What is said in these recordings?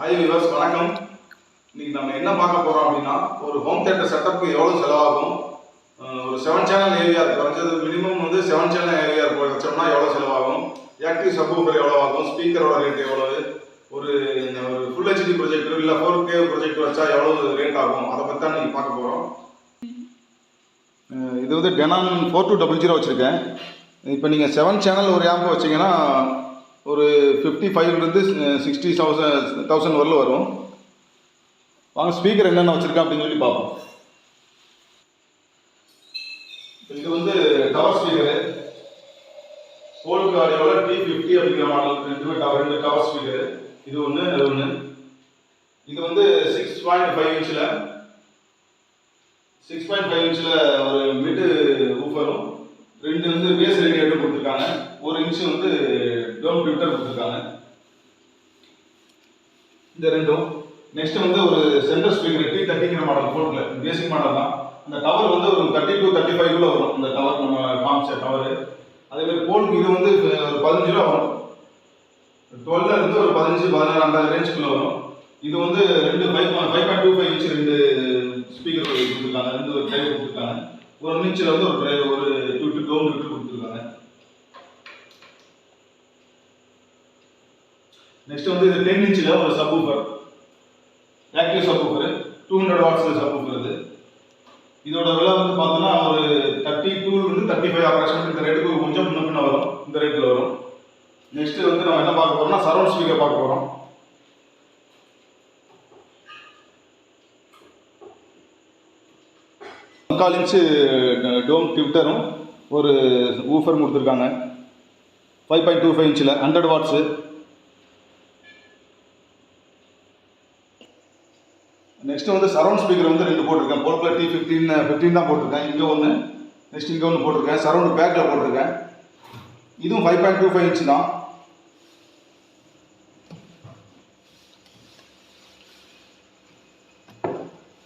Hi viewers வணக்கம். இன்னைக்கு நம்ம என்ன பார்க்க போறோம் அப்படின்னா ஒரு ஹோம் தேட்டர் செட்டப்புக்கு எவ்வளவு செலவாகும்? ஒரு செவன் சேனல் ஏரியா குறைஞ்சது மினிமம் வந்து செவன் சேனல் ஏரியா வச்சோம்னா எவ்வளவு செலவாகும்? ஆக்டிவ் சப்வூஃபர் எவ்வளவு ஆகும் ஸ்பீக்கரோட ரேட் எவ்வளவு? ஒரு ஒரு ஃபுல் ஹெச்டி ப்ரொஜெக்டர் இல்லை ஃபோர் கே ப்ரொஜெக்டர் வச்சா எவ்வளவு ரேட் ஆகும்? அதை பற்றி தான் நீங்கள் பார்க்க போகிறோம் இது வந்து Denon four two double zero வச்சுருக்கேன். இப்போ நீங்கள் செவன் சேனல் ஒரு ஆம்பு வச்சிங்கன்னா ஒரு ஃபிஃப்டி ஃபைவ்லேருந்து சிக்ஸ்டி தௌசண்ட் தௌசண்ட் வரல வரும். வாங்க ஸ்பீக்கர் என்னென்ன வச்சுருக்கேன் அப்படின்னு சொல்லி பார்ப்போம். இது வந்து டவர் ஸ்பீக்கரு போல்க் ஆடியோவில் டி ஃபிஃப்டி அப்படிங்கிற மாடல் ரெண்டு டவர் ரெண்டு டவர் ஸ்பீக்கரு இது ஒன்று அது ஒன்று இது வந்து சிக்ஸ் பாயிண்ட் ஃபைவ் இன்ச்சில் சிக்ஸ் பாயிண்ட் ஃபைவ் இன்ச்சில் ஒரு மிட்டு ஊஃபரும் ரெண்டு வந்து பேஸ் ரேடியேட்டர் கொடுத்துருக்காங்க. ஒரு இன்ச்சு வந்து டோன் ட்விட்டர் கொடுத்துருக்காங்க. இந்த ரெண்டும். நெக்ஸ்ட் வந்து ஒரு சென்டர் ஸ்பீக்கர் டி தேர்ட்டிங்கிற மாடல் ஃபோனில் பேசிக் மாடல் தான். அந்த டவர் வந்து ஒரு தேர்ட்டி டூ தேர்ட்டி ஃபைவ் குள்ள வரும். இந்த டவர் நம்ம காமிச்ச டவர் அதே மாதிரி போலுக்கு இது வந்து ஒரு பதினஞ்சு ரூபா வரும் டுவெல்ல இருந்து ஒரு பதினஞ்சு பதினாறு அந்த ரேஞ்சுக்குள்ள வரும். இது வந்து ரெண்டு five five point two five inch ரெண்டு ஸ்பீக்கர் கொடுத்துருக்காங்க. ரெண்டு ஒரு டிரைவர் கொடுத்துருக்காங்க. ஒரு இன்ச்சில் வந்து ஒரு டிரைவர் ஒரு டூ டூ டோம் லிட்டர் கொடுத்துருக்காங்க. நெக்ஸ்ட் வந்து இது டென் இன்ச்சில் ஒரு subwoofer active subwoofer two hundred watts subwoofer இது. இதோட விலை வந்து பார்த்தோன்னா ஒரு தேர்ட்டி டூலேருந்து தேர்ட்டி ஃபைவ் அப்ராக்சிமேட் இந்த ரேட்டுக்கு கொஞ்சம் முன்ன பின்ன வரும். இந்த ரேட்டில் வரும். நெக்ஸ்ட் வந்து நம்ம என்ன பார்க்க போறோம்னா சரௌண்ட் ஸ்பீக்கர் பார்க்க போகிறோம் முக்கால் இன்ச்சு டோம் ட்விட்டரும் ஒரு ஊஃபர் கொடுத்துருக்காங்க. ஃபைவ் பாயிண்ட் டூ ஃபைவ் இன்ச்சில் ஹண்ட்ரட் வாட்ஸு நெக்ஸ்ட் வந்து சரௌண்ட் ஸ்பீக்கர் வந்து ரெண்டு போட்டிருக்கேன். போர்க்கில் டி ஃபிஃப்டின் ஃபிஃப்டின் தான் போட்டிருக்கேன். இங்கே ஒன்று நெக்ஸ்ட் இங்கே ஒன்று போட்டிருக்கேன். சரௌண்ட் பேக்கில் போட்டிருக்கேன். இதுவும் five point two five inch தான்.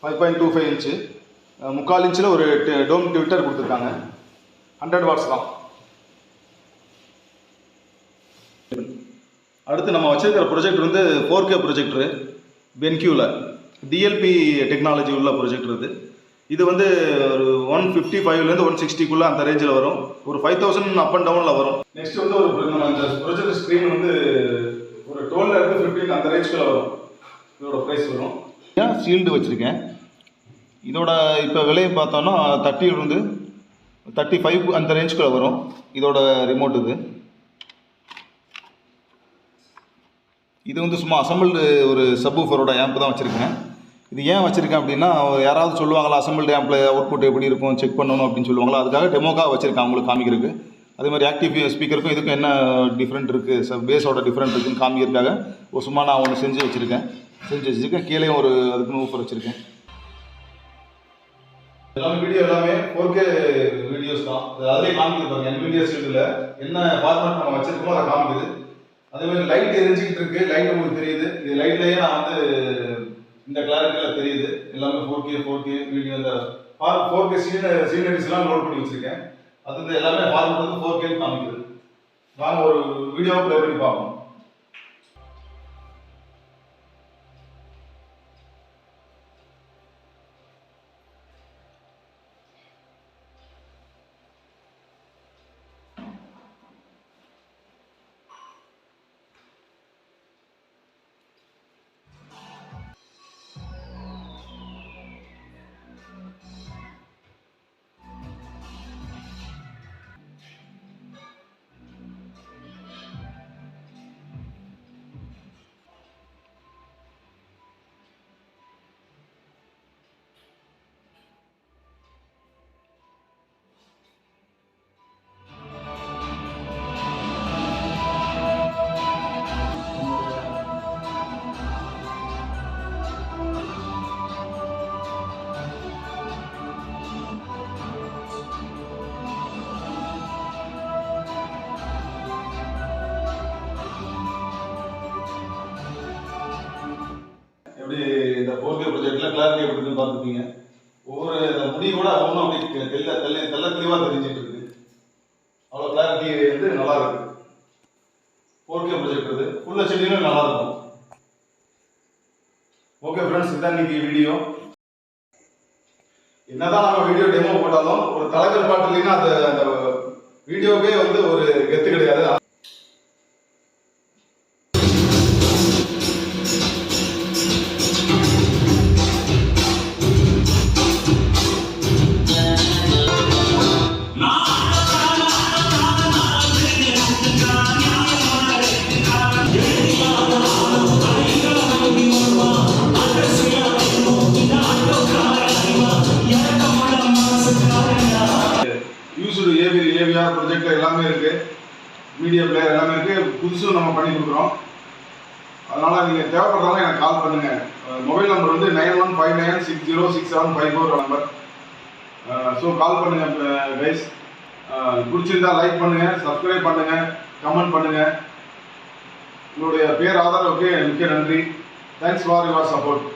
Five point two five inch முக்கால் இன்ச்சில் ஒரு டோம் ட்விட்டர் கொடுத்துருக்காங்க. ஹண்ட்ரட் வாட்ஸ் தான். அடுத்து நம்ம வச்சிருக்கிற ப்ரொஜெக்ட் வந்து ஃபோர் கே ப்ரொஜெக்டரு பென்கியூவில் டிஎல்பி டெக்னாலஜி உள்ள ப்ரொஜெக்டர் இது இது வந்து ஒரு ஒன் ஃபிஃப்டி ஃபைவ்லேருந்து ஒன் சிக்ஸ்டிக்குள்ளே அந்த ரேஞ்சில் வரும். ஒரு ஃபைவ் தௌசண்ட் அப் அண்ட் டவுனில் வரும். நெக்ஸ்ட் வந்து ஒரு நம்ம இந்த ப்ரொஜெக்டர் ஸ்க்ரீன் வந்து ஒரு டுவெல் இருந்து ஃபிஃப்டீன் அந்த ரேஞ்சுக்குள்ளே வரும். இதோட ப்ரைஸ் வரும். ஏன் ஷீல்டு வச்சுருக்கேன். இதோட இப்போ விலையை பார்த்தோன்னா தேர்ட்டியிலிருந்து தேர்ட்டி ஃபைவ் அந்த ரேஞ்சுக்குள்ளே வரும். இதோட ரிமோட் இது. இது வந்து சும்மா அசம்பிள்டு ஒரு சப்வூஃபரோட ஆம்ப் தான் வச்சுருக்கேன். இது ஏன் வச்சுருக்கேன் அப்படின்னா யாராவது சொல்லுவாங்களா அசம்பிள்டு ஆம்பில் அவுட்புட் எப்படி இருக்கும் செக் பண்ணணும் அப்படின்னு சொல்லுவாங்களா அதுக்காக டெமோக்காக வச்சுருக்கேன் அவங்களுக்கு காமிக்கிறதுக்கு. அதே மாதிரி ஆக்டிவ் ஸ்பீக்கருக்கும் இதுக்கும் என்ன டிஃப்ரெண்ட் இருக்குது ச பேஸோட டிஃப்ரெண்ட் இருக்குதுன்னு காமிக்கிறதுக்காக ஒரு சும்மா நான் ஒன்று செஞ்சு வச்சுருக்கேன். செஞ்சு வச்சுருக்கேன். கீழே ஒரு அதுக்குன்னு ஊஃபர் வச்சுருக்கேன். எல்லாமே வீடியோ எல்லாமே ஃபோர் கே வீடியோஸ் தான். அது அதிலே காமிக்குது பாருங்க NVIDIA ஷீல்டில் என்ன ஃபார்மேட் நம்ம வச்சிருக்கோமோ அதை காமிக்குது. அதே மாதிரி லைட் எரிஞ்சிக்கிட்டு இருக்கு. லைட் உங்களுக்கு தெரியுது. இது லைட்லேயே நான் வந்து இந்த கிளாரிட்டியில் தெரியுது. எல்லாமே four K four K video இந்த ஃபோர் கே சீன சீனரிஸ்லாம் லோட் பண்ணி வச்சுருக்கேன். அது வந்து எல்லாமே ஃபார்மெட் வந்து ஃபோர் கே காமிக்குது. வாங்க ஒரு வீடியோ ப்ளே பண்ணி பார்ப்போம். கிளாரிட்டி எப்படி இருக்குன்னு பார்த்துருப்பீங்க ஒவ்வொரு இந்த முடி கூட ஒன்றும் அப்படி தெல்ல தெல்ல தெல்ல தெளிவாக தெரிஞ்சிட்டு இருக்கு. அவ்வளோ கிளாரிட்டி வந்து நல்லா இருக்கு. ஃபோர் கே ப்ரொஜெக்ட் இது ஃபுல் ஹெச்டியும் நல்லா இருக்கும். ஓகே ஃப்ரெண்ட்ஸ் இதான் இன்னைக்கு வீடியோ என்னதான் நம்ம வீடியோ டெமோ போட்டாலும் ஒரு தலைவர் பாட்டு இல்லைன்னா அந்த அந்த வீடியோவே வந்து ஒரு கெத்து கிடையாது. ஏவிஆர் எல்லாமே இருக்கு. மீடியா பிளேயர் எல்லாமே இருக்குது புதுசும் நம்ம பண்ணி கொடுக்குறோம். அதனால் நீங்கள் தேவைப்படுறவங்க எனக்கு கால் பண்ணுங்கள் மொபைல் நம்பர் வந்து nine one five nine six zero six seven five four number so call பண்ணுங்கள் கைஸ் பிடிச்சிருந்தா லைக் பண்ணுங்கள் சப்ஸ்கிரைப் பண்ணுங்கள் கமெண்ட் பண்ணுங்கள் உங்களுடைய பேர் ஆதரவுக்கு மிக்க நன்றி. Thanks for your support